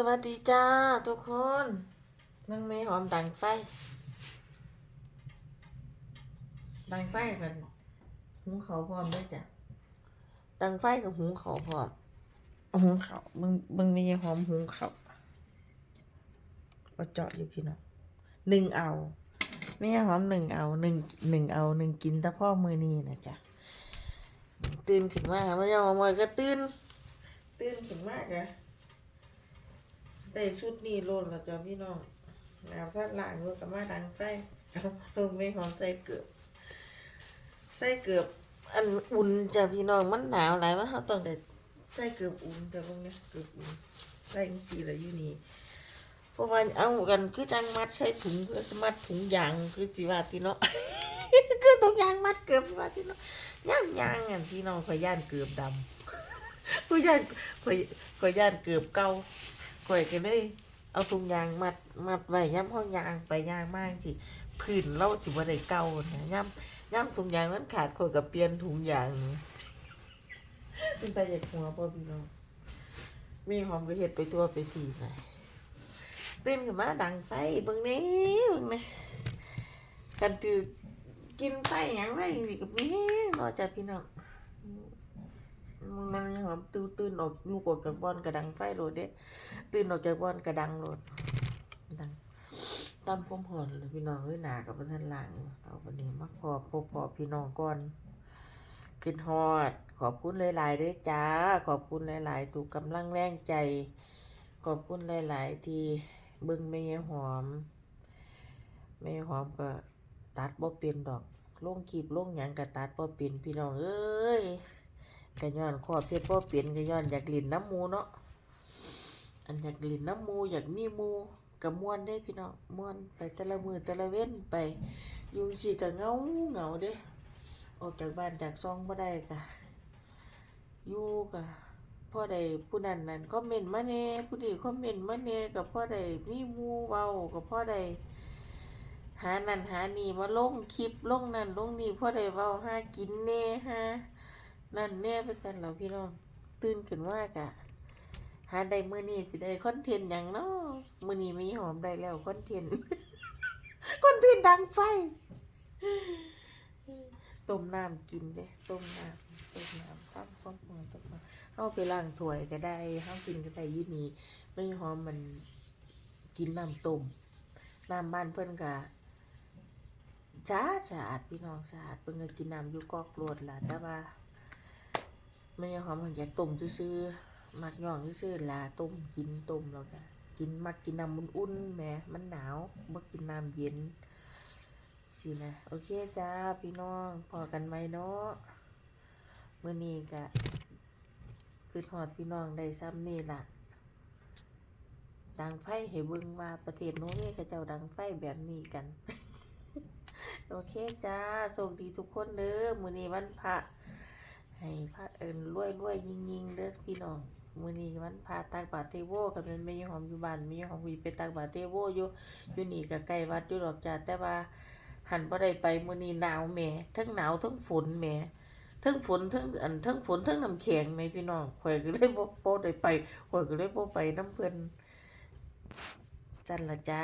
สวัสดีจ้าทุกคนนังไม่หอมดังไฟ ดังไฟกันหุงเขาพร้อมด้วยจ้ะดังไฟกับหุงเขาพร้อมหุงเขามึงมึงไม่หอมหุงเขาก็เจาะอยู่พี่น้องหนึ่งเอาไม่หอมหนึ่งเอาหนึ่งหนึ่งเอาหนึ่งกินแต่พ่อมือนี้นะจ๊ะตื่นขึ้นมาไม่ยอมมาก็ตื่นตื่นขึ้นมากอะ ได้ชุดนี้โลนแล้วจ้ะพี่น้องแล้วถ้าหลังรถกับมาดังไฟลงไม่หอมใส่เกือบใส่เกือบอันอุ่นจ้ะพี่น้องมันหนาวหลายว่าเขาต้องได้ใส่เกือบอุ่นจ้ะพวกเนี้ยเกือบอุ่นใส่สีละไรอยู่นี่เพราะว่าเอากันคือจังมัดใส่ถุงเพื่อมัดถุงยางคือจีวาที่เนาะคือถุงยางมัดเกือบจีวาที่เนาะย่างยางอันพี่น้องขอยย่านเกือบดำขอยย่านขอยขอยย่านเกือบเก่า ข่อยก็เลยเอาถุงยางมัดมัดไว้ย่ำห้องยางไปยางมากสิพื้นเราสิบ่ได้เก่านะย่ำย่ำถุงยางมันขาดข่อยก็เปลี่ยนถุงยางเป็นไปอยากหัวพ่อพี่น้องมีหอมก็เฮ็ดไปตัวไปทีไปตื่นขึ้นมาดังไฟเบิ่งแหนี้เบิ่งแหนี่กันตือกินไฟหยังไว้นี่ก็มีแห้งเนาะจ้ะพี่น้อง มึงนั่งยังหอมตื่นตื่นออกลูกออกจากบอนกระดังไฟโหลดเด้ตื่นออกจากบอนกระดังโหลดดังตามพมหอนเลยพี่น้องเอ้ยหนากับท่านหลังเอาวันนี้มาขอพบพอพี่น้องก่อนขึ้นฮอด ขอบคุณหลายๆด้วยจ้า ขอบคุณหลายๆถูกกำลังแรงใจ ขอบคุณหลายๆที่เบิ่งแม่ยายหอมแม่ยายหอมก็ตัดบ่เป็นดอกลงคลิปลงหยังก็ตัดบ่เป็นพี่น้องเอ้ย ก็ย้อนข้อเพชรบ่เปลี่ยนก็ย้อนอยากลินน้ำมูเนาะอันอยากลินน้ำมูอยากมีมูกับมวนเด้พี่น้องมวนไปแต่ละมือแต่ละเว้นไปยุงสิก็เงาเงาเด้ออกจากบ้านจากซองบ่ได้กะอยู่กะพ่อใดผู้นั้นนั่นคอมเมนต์มาแน่ผู้นี้คอมเมนต์มาแน่กับพ่อใดมีมูเว้ากับพ่อใดหานั่นหานี่มาลงคลิปลงนั่นลงนี่พ่อใดเว้าหากินแน่หา นั่นแน่ไปกันเราพี่น้องตื่นขึ้นมากอะหาได้มือนี้สิได้คอนเทนต์หยังเนาะมือนี้มีหอมได้แล้วคอนเทนต์คอนเทนต์ดังไฟต้มน้ำกินเด้ต้มน้ำต้มน้ำตั้งความหอมต้มน้ำเอาไปล้างถ้วยก็ได้เฮากินก็ได้ยู่นี่ไม่หอมมันกินน้ำต้มน้ำบ้านเพิ่อนก็สะอาดสะอาดพี่น้องสะอาดเพิ่นก็กินน้ำอยู่กอกโลดล่ะแต่ว่า ไม่ใช่ความอยากต้มซื่อๆมักย่องซื่อๆลาต้มกินต้มแล้วก็กินมักกินน้ำอุ่นๆแหมมันหนาวบ่กินน้ำเย็นสินะโอเคจ้าพี่น้องพอกันไหมเนาะเมื้อนี้ก็คือทอดพี่น้องได้ซ้ำนี่ล่ะดังไฟให้เบิ่งว่าประเทศโน้นเเขาเจ้าดังไฟแบบนี้กัน โอเคจ้าโชคดีทุกคนเด้อมื้อนี้วันพระ ให้พระเอิญรวยรวยยิงยิงเด้อพี่น้องมือนี้วันพาตักบาตรเทโวกันเป็นแม่ยหอมอยู่บ้านแม่ยหอมวีไปตักบาตรเทโวอยู่อยู่นี่ก็ใกล้วัดอยู่ดอกจ้าแต่ว่าหันบ่ได้ไปมือนี้หนาวแหม่ทั้งหนาวทั้งฝนแหม่ทั้งฝนทั้งอันทั้งฝนทั้งน้ำแข็งแหม่พี่น้องข่อยก็เลยบ่บ่ได้ไปข่อยก็เลยบ่ไปน้ำเพิ่นจันละจ้า